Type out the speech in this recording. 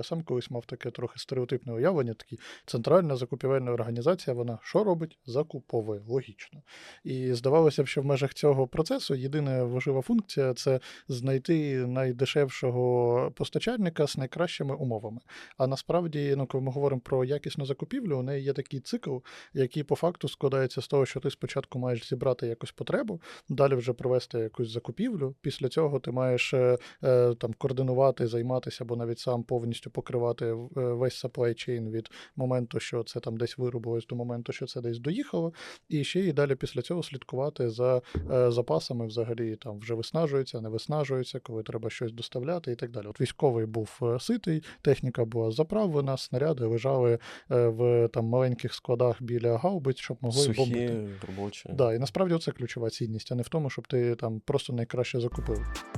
Я сам колись мав таке трохи стереотипне уявлення. Такі центральна закупівельна організація, вона що робить? Закуповує, логічно. І здавалося б, що в межах цього процесу єдина важлива функція це знайти найдешевшого постачальника з найкращими умовами. А насправді, ну, коли ми говоримо про якісну закупівлю, у неї є такий цикл, який по факту складається з того, що ти спочатку маєш зібрати якусь потребу, далі вже провести якусь закупівлю. Після цього ти маєш е, е, там координувати, займатися або навіть сам повністю покривати е, весь supply chain від моменту, що це там десь виробилось, до моменту, що це десь доїхало, і ще і далі після цього слідкувати за е, запасами, взагалі там вже виснажуються, не виснажуються, коли треба щось доставляти і так далі. От військовий був е, ситий, техніка була заправлена, снаряди лежали в там маленьких складах біля гаубиць, щоб могли Сухі, бомбити. робочі. Да, і насправді це ключова цінність, а не в тому, щоб ти там просто найкраще закупив.